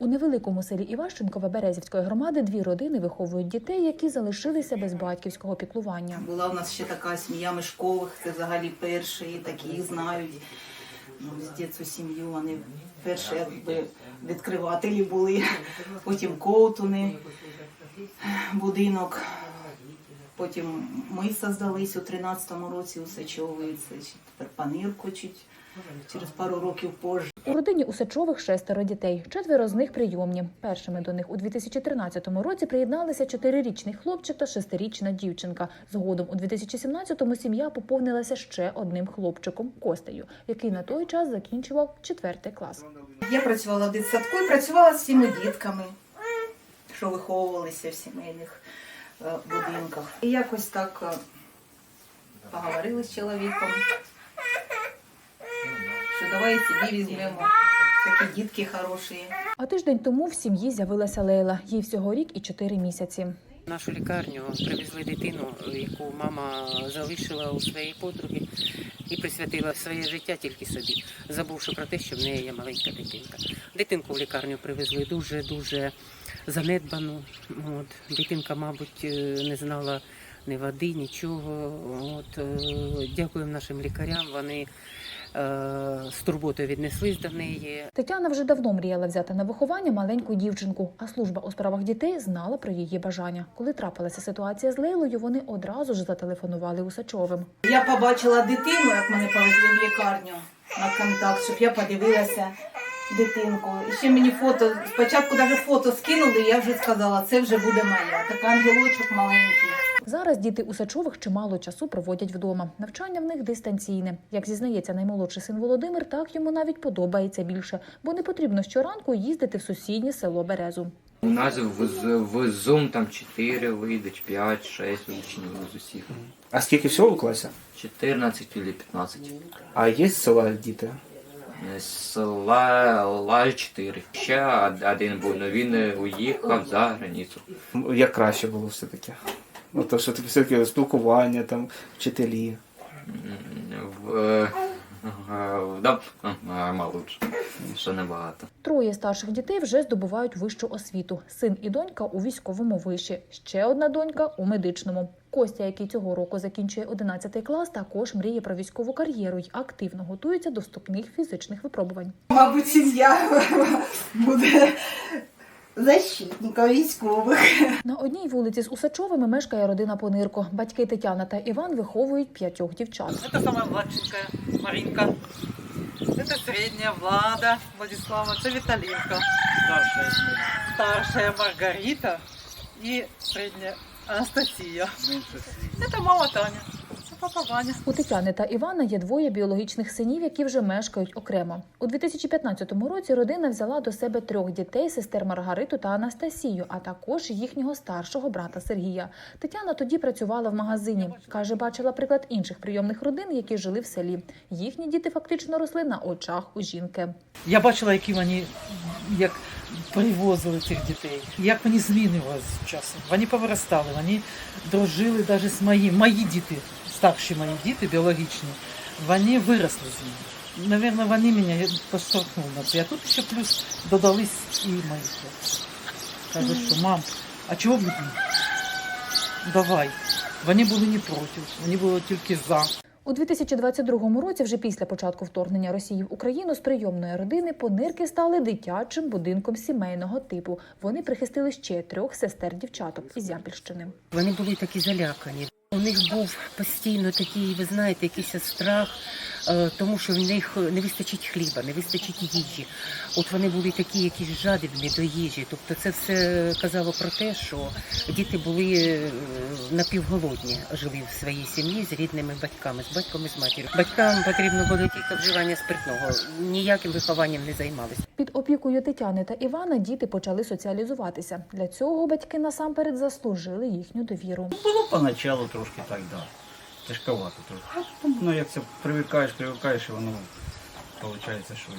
У невеликому селі Іващенкове Березівської громади дві родини виховують дітей, які залишилися без батьківського піклування. Була у нас ще така сім'я Мишкових, це взагалі перші, такі знають. Ну, з дитячу сім'ю вони перші якби відкривателі були. Потім Ковтуни, будинок. Потім ми создались у 13-му році у Сачові, це тепер Панирко чуть через пару років позже. У родині Усачових шестеро дітей. Четверо з них прийомні. Першими до них у 2013 році приєдналися чотирирічний хлопчик та шестирічна дівчинка. Згодом у 2017-му сім'я поповнилася ще одним хлопчиком Костею, який на той час закінчував четвертий клас. Я працювала в дитсадку і працювала з цими дітками, що виховувалися в сімейних будинках. І якось так е, поговорили з чоловіком, що давай собі візьмемо такі дітки хороші. А тиждень тому в сім'ї з'явилася Лейла. Їй всього рік і чотири місяці. Нашу лікарню привезли дитину, яку мама залишила у своєї подруги і присвятила своє життя тільки собі, забувши про те, що в неї є маленька дитинка. Дитинку в лікарню привезли дуже дуже занедбану. От дитинка, мабуть, е, не знала ні води, нічого. От е, дякуємо нашим лікарям. Вони е, з турботою віднеслись до неї. Тетяна вже давно мріяла взяти на виховання маленьку дівчинку, а служба у справах дітей знала про її бажання. Коли трапилася ситуація з Лейлою, вони одразу ж зателефонували Усачовим. Я побачила дитину, як мене повезли в лікарню на контакт, щоб я подивилася дитинку. І ще мені фото, спочатку навіть фото скинули, і я вже сказала, це вже буде моя. Така ангелочок маленький. Зараз діти Усачових чимало часу проводять вдома. Навчання в них дистанційне. Як зізнається наймолодший син Володимир, так йому навіть подобається більше, бо не потрібно щоранку їздити в сусіднє село Березу. У нас в, в Zoom там 4 вийдуть, 5, 6 учнів з усіх. А скільки всього у класі? 14 чи 15. А є з села діти? З Села Ла 4. Ще од- один був, але він е, уїхав за границю. Як краще було все-таки? Ну, то, що таке все-таки спілкування, там, вчителі. В, е, да, мало лучше. Ще небагато. Троє старших дітей вже здобувають вищу освіту. Син і донька у військовому виші. Ще одна донька у медичному. Костя, який цього року закінчує 11 клас, також мріє про військову кар'єру й активно готується до вступних фізичних випробувань. Мабуть, сім'я буде защитником військових. На одній вулиці з Усачовими мешкає родина Понирко. Батьки Тетяна та Іван виховують п'ятьох дівчат. Это самая младшенькая Маринка. Это средняя Влада Владислава. Это Виталинка. Старшая. Старшая Маргарита. И средняя Анастасия. Это мама Таня. Папа Ваня. У Тетяни та Івана є двоє біологічних синів, які вже мешкають окремо. У 2015 році родина взяла до себе трьох дітей: сестер Маргариту та Анастасію, а також їхнього старшого брата Сергія. Тетяна тоді працювала в магазині. каже, бачила приклад інших прийомних родин, які жили в селі. Їхні діти фактично росли на очах у жінки. Я бачила, які вони як привозили цих дітей, як вони змінювалися з часом. Вони повиростали, вони дружили навіть з моїм. Мої діти, старші мої діти біологічні, вони виросли з ними. Навірно, вони мене поштовхнули на це. А тут ще плюс додались і мої хлопці. Кажуть, що мам, а чого б ні? Давай. Вони були не проти, вони були тільки за. У 2022 році, вже після початку вторгнення Росії в Україну, з прийомної родини понирки стали дитячим будинком сімейного типу. Вони прихистили ще трьох сестер дівчаток із Ямпільщини. Вони були такі залякані. У них був постійно такий, ви знаєте, якийсь страх, тому що в них не вистачить хліба, не вистачить їжі. От вони були такі якісь жадібні до їжі. Тобто це все казало про те, що діти були е, напівголодні, жили в своїй сім'ї з рідними батьками, з батьком і з матір'ю. Батькам потрібно було тільки вживання спиртного, ніяким вихованням не займалися. Під опікою Тетяни та Івана діти почали соціалізуватися. Для цього батьки насамперед заслужили їхню довіру. Було поначалу трошки так, да. Тяжковато трохи. А потім, ну, як це привикаєш, привикаєш, і воно виходить, що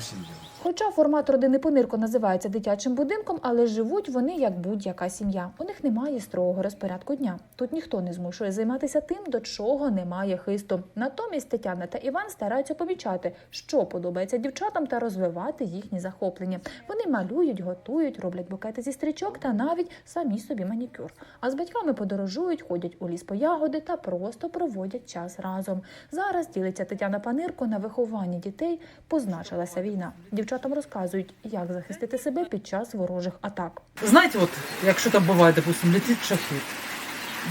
сім'я. Хоча формат родини Понирко називається дитячим будинком, але живуть вони як будь-яка сім'я. У них немає строгого розпорядку дня. Тут ніхто не змушує займатися тим, до чого немає хисту. Натомість Тетяна та Іван стараються помічати, що подобається дівчатам, та розвивати їхні захоплення. Вони малюють, готують, роблять букети зі стрічок та навіть самі собі манікюр. А з батьками подорожують, ходять у ліс по ягоди та просто проводять час разом. Зараз ділиться Тетяна Панирко на вихованні дітей. Позначилася війна. Дівчатам розказують, як захистити себе під час ворожих атак. Знаєте, от якщо там буває, допустим, летить шахет,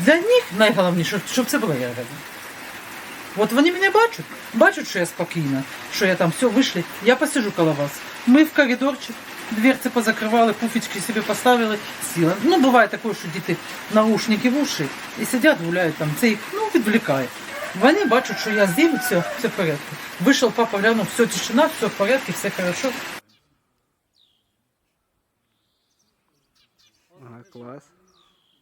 для них найголовніше, щоб це була я. От вони мене бачать, бачать, що я спокійна, що я там все вийшли, я посижу коло вас. Ми в коридорчик, дверці позакривали, пуфічки собі поставили, сіла. Ну, буває таке, що діти наушники в уші і сидять, гуляють там, це їх ну, відволікає. Вони бачать, що я здесь, все, все в порядку. Вийшов папа, глянув, все, тишина, все в порядку, все хорошо. Ага, клас.